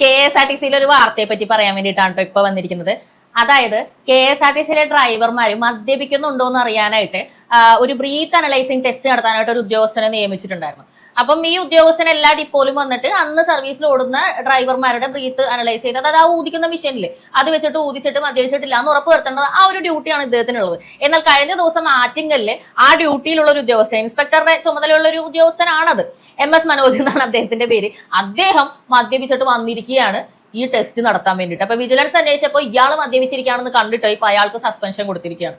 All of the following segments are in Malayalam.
കെ എസ് ആർ ടി സിയിലെ ഒരു വാർത്തയെ പറ്റി പറയാൻ വേണ്ടിയിട്ടാണ് കേട്ടോ ഇപ്പൊ വന്നിരിക്കുന്നത്. അതായത് കെ എസ് ആർ ടി സിയിലെ ഡ്രൈവർമാർ മദ്യപിക്കുന്നുണ്ടോ എന്ന് അറിയാനായിട്ട് ഒരു ബ്രീത്ത് അനലൈസിംഗ് ടെസ്റ്റ് നടത്താനായിട്ട് ഒരു ഉദ്യോഗസ്ഥനെ നിയമിച്ചിട്ടുണ്ടായിരുന്നു. അപ്പം ഈ ഉദ്യോഗസ്ഥൻ എല്ലാ ഡിപ്പോയിലും വന്നിട്ട് അന്ന് സർവീസിൽ ഓടുന്ന ഡ്രൈവർമാരുടെ ബ്രീത്ത് അനലൈസ് ചെയ്ത് അതായത് ആ ഊതിക്കുന്ന മെഷീനിൽ അത് വെച്ചിട്ട് ഊതിച്ചിട്ട് മദ്യപിച്ചിട്ടില്ല എന്ന് ഉറപ്പ് വരുത്തേണ്ടത് ആ ഒരു ഡ്യൂട്ടിയാണ് ഇദ്ദേഹത്തിനുള്ളത്. എന്നാൽ കഴിഞ്ഞ ദിവസം ആറ്റിങ്ങലിൽ ആ ഡ്യൂട്ടിയിലുള്ള ഒരു ഉദ്യോഗസ്ഥൻ ഇൻസ്പെക്ടറുടെ ചുമതലയുള്ള ഒരു ഉദ്യോഗസ്ഥനാണത്. എം എസ് മനോജ് എന്നാണ് അദ്ദേഹത്തിന്റെ പേര്. അദ്ദേഹം മദ്യപിച്ചിട്ട് വന്നിരിക്കുകയാണ്. ഈ ടെസ്റ്റ് നടത്താൻ വേണ്ടിയിട്ട്. അപ്പൊ വിജിലൻസ് അന്വേഷിച്ചപ്പോൾ ഇയാൾ മദ്യപിച്ചിരിക്കുകയാണെന്ന് കണ്ടിട്ട് ഇപ്പൊ അയാൾക്ക് സസ്പെൻഷൻ കൊടുത്തിരിക്കുകയാണ്.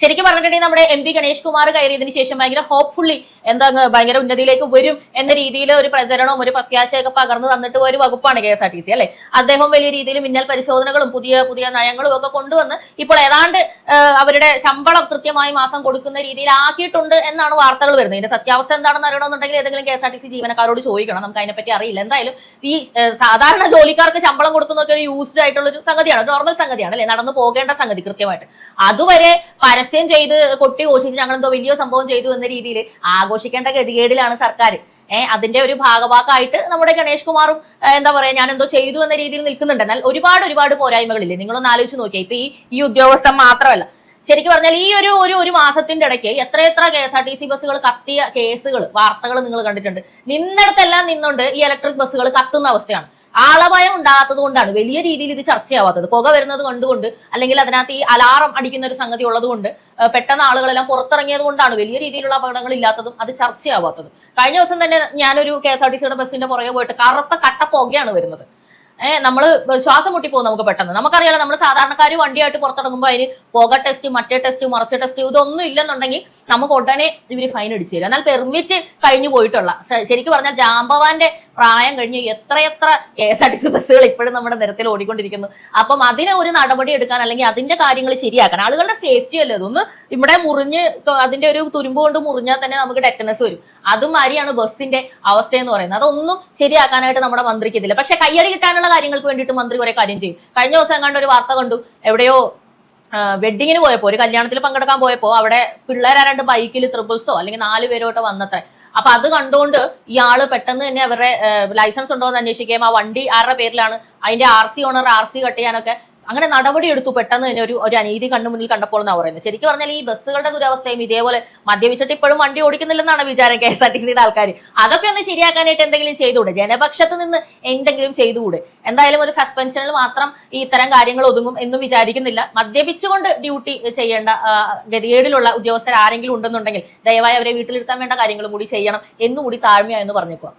ശരിക്കും പറഞ്ഞിട്ടുണ്ടെങ്കിൽ നമ്മുടെ എം പി ഗണേഷ് കുമാർ കയറിയതിനു ശേഷം ഭയങ്കര ഹോപ്പ്ഫുള്ളി എന്താ ഭയങ്കര ഉന്നതിയിലേക്ക് വരും എന്ന രീതിയിൽ ഒരു പ്രചരണവും ഒരു പ്രത്യാശയൊക്കെ പകർന്നു തന്നിട്ട് ഒരു വകുപ്പാണ് K S R T C അല്ലെ? അദ്ദേഹം വലിയ രീതിയിൽ മിന്നൽ പരിശോധനകളും പുതിയ പുതിയ നയങ്ങളും ഒക്കെ കൊണ്ടുവന്ന് ഇപ്പോൾ ഏതാണ്ട് അവരുടെ ശമ്പളം കൃത്യമായി മാസം കൊടുക്കുന്ന രീതിയിലാക്കിയിട്ടുണ്ട് എന്നാണ് വാർത്തകൾ വരുന്നത്. ഇതിന്റെ സത്യാവസ്ഥ എന്താണെന്ന് അറിയണമെന്നുണ്ടെങ്കിൽ ഏതെങ്കിലും K S R T C ജീവനക്കാരോട് ചോദിക്കണം. നമുക്ക് അതിനെപ്പറ്റി അറിയില്ല. എന്തായാലും ഈ സാധാരണ ജോലിക്കാർക്ക് ശമ്പളം കൊടുക്കുന്നൊക്കെ ഒരു യൂസ്ഡ് ആയിട്ടുള്ള ഒരു സംഗതിയാണ്. നോർമൽ സംഗതിയാണ് അല്ലെ? നടന്നു പോകേണ്ട സംഗതി കൃത്യമായിട്ട്. അതുവരെ പരസ്യം ചെയ്ത് കൊട്ടി ഘോഷിച്ച് ഞങ്ങൾ എന്തോ വലിയ സംഭവം ചെയ്തു എന്ന രീതിയിൽ ആഘോഷിക്കേണ്ട ഗതികേടിലാണ് സർക്കാർ. ഏഹ് അതിന്റെ ഒരു ഭാഗഭാഗമായിട്ട് നമ്മുടെ ഗണേഷ് കുമാറും എന്താ പറയാ ഞാൻ എന്തോ ചെയ്തു എന്ന രീതിയിൽ നിൽക്കുന്നുണ്ട്. എന്നാൽ ഒരുപാട് ഒരുപാട് പോരായ്മകളില്ലേ? നിങ്ങളൊന്ന് ആലോചിച്ച് നോക്കിയാൽ ഇപ്പൊ ഈ ഈ ഉദ്യോഗസ്ഥൻ മാത്രമല്ല. ശരിക്കും പറഞ്ഞാൽ ഈ ഒരു ഒരു ഒരു മാസത്തിന്റെ ഇടയ്ക്ക് എത്ര എത്ര K S R T C ബസ്സുകൾ കത്തിയ കേസുകൾ വാർത്തകൾ നിങ്ങൾ കണ്ടിട്ടുണ്ട്. നിന്നിടത്തെല്ലാം നിന്നുകൊണ്ട് ഈ ഇലക്ട്രിക് ബസ്സുകൾ കത്തുന്ന അവസ്ഥയാണ്. ആളഭയം ഉണ്ടാകാത്തത് കൊണ്ടാണ്. വലിയ രീതിയിൽ ഇത് ചർച്ചയാവാത്തത്. പുക വരുന്നത് കണ്ടുകൊണ്ട് അല്ലെങ്കിൽ അതിനകത്ത് ഈ അലാറം അടിക്കുന്ന ഒരു സംഗതി ഉള്ളത് കൊണ്ട് പെട്ടെന്ന് ആളുകളെല്ലാം പുറത്തിറങ്ങിയത് കൊണ്ടാണ് വലിയ രീതിയിലുള്ള അപകടങ്ങൾ ഇല്ലാത്തതും അത് ചർച്ചയാവാത്തതും. കഴിഞ്ഞ ദിവസം തന്നെ ഞാനൊരു കെ എസ് ആർ ടി സിയുടെ ബസ്സിന്റെ പുറകെ പോയിട്ട് കറുത്ത കട്ട പുകയാണ് വരുന്നത്. ഏഹ് നമ്മൾ ശ്വാസം മുട്ടിപ്പോകും നമുക്ക് പെട്ടെന്ന്. നമുക്കറിയാലോ നമ്മൾ സാധാരണക്കാർ വണ്ടിയായിട്ട് പുറത്തിറങ്ങുമ്പോൾ അതിന് പുക ടെസ്റ്റ് മറ്റേ ടെസ്റ്റ് മറച്ച ടെസ്റ്റ് ഇതൊന്നും ഇല്ലെന്നുണ്ടെങ്കിൽ നമുക്ക് ഉടനെ ഇവർ ഫൈൻ അടിച്ചു തരും. എന്നാൽ പെർമിറ്റ് കഴിഞ്ഞു പോയിട്ടുള്ള ശരിക്കും പറഞ്ഞാൽ ജാമ്പവാന്റെ പ്രായം കഴിഞ്ഞ് എത്രയെത്ര K S R T C ബസ്സുകൾ ഇപ്പോഴും നമ്മുടെ നിരത്തിൽ ഓടിക്കൊണ്ടിരിക്കുന്നു. അപ്പം അതിനെ ഒരു നടപടി എടുക്കാൻ അല്ലെങ്കിൽ അതിന്റെ കാര്യങ്ങൾ ശരിയാക്കാൻ ആളുകളുടെ സേഫ്റ്റി അല്ലേ അതൊന്ന് ഇവിടെ മുറിഞ്ഞ് അതിന്റെ ഒരു തുരുമ്പ് കൊണ്ട് മുറിഞ്ഞാൽ തന്നെ നമുക്ക് ടെറ്റനസ് വരും. അതും മാതിരിയാണ് ബസ്സിന്റെ അവസ്ഥ എന്ന് പറയുന്നത്. അതൊന്നും ശരിയാക്കാനായിട്ട് നമ്മുടെ മന്ത്രിക്ക് ഇതില്ല. പക്ഷെ കയ്യടി കിട്ടാനുള്ള കാര്യങ്ങൾക്ക് വേണ്ടിയിട്ട് മന്ത്രി കുറെ കാര്യം ചെയ്യും. കഴിഞ്ഞ ദിവസം കണ്ട ഒരു വാർത്ത കണ്ടു. എവിടെയോ വെഡിങ്ങിന് പോയപ്പോ ഒരു കല്യാണത്തിൽ പങ്കെടുക്കാൻ പോയപ്പോ അവിടെ പിള്ളേരാണ്ട് ബൈക്കിൽ ത്രിബിൾസോ അല്ലെങ്കിൽ നാല് പേരോട്ട് വന്നത്രേ. അപ്പൊ അത് കണ്ടുകൊണ്ട് ഇയാൾ പെട്ടെന്ന് തന്നെ അവരുടെ ലൈസൻസ് ഉണ്ടോ എന്ന് അന്വേഷിക്കുകയും ആ വണ്ടി ആരുടെ പേരിലാണ് അതിന്റെ R C owner R C cut ചെയ്യാനൊക്കെ അങ്ങനെ നടപടി എടുത്തു പെട്ടെന്ന് തന്നെ ഒരു ഒരു അനീതി കണ്ണു മുന്നിൽ കണ്ടപ്പോൾ എന്നാണ് പറയുന്നത്. ശരിക്കും പറഞ്ഞാൽ ഈ ബസ്സുകളുടെ ദുരവസ്ഥയും ഇതേപോലെ മദ്യപിച്ചിട്ട് ഇപ്പോഴും വണ്ടി ഓടിക്കുന്നില്ലെന്നാണ് വിചാരം കെ എസ് ആർ ടി സിയുടെ ആൾക്കാർ അതൊക്കെ ഒന്ന് ശരിയാക്കാനായിട്ട് എന്തെങ്കിലും ചെയ്തുകൂടെ? ജനപക്ഷത്ത് നിന്ന് എന്തെങ്കിലും ചെയ്തുകൂടെ? എന്തായാലും ഒരു സസ്പെൻഷനിൽ മാത്രം ഈ ഇത്തരം കാര്യങ്ങൾ ഒതുങ്ങും എന്നും വിചാരിക്കുന്നില്ല. മദ്യപിച്ചുകൊണ്ട് ഡ്യൂട്ടി ചെയ്യേണ്ട ഗതികേടിലുള്ള ഉദ്യോഗസ്ഥർ ആരെങ്കിലും ഉണ്ടെന്നുണ്ടെങ്കിൽ ദയവായി അവരെ വീട്ടിലിരുത്താൻ വേണ്ട കാര്യങ്ങളും കൂടി ചെയ്യണം എന്നുകൂടി താഴ്മയായെന്ന് പറഞ്ഞേക്കുക.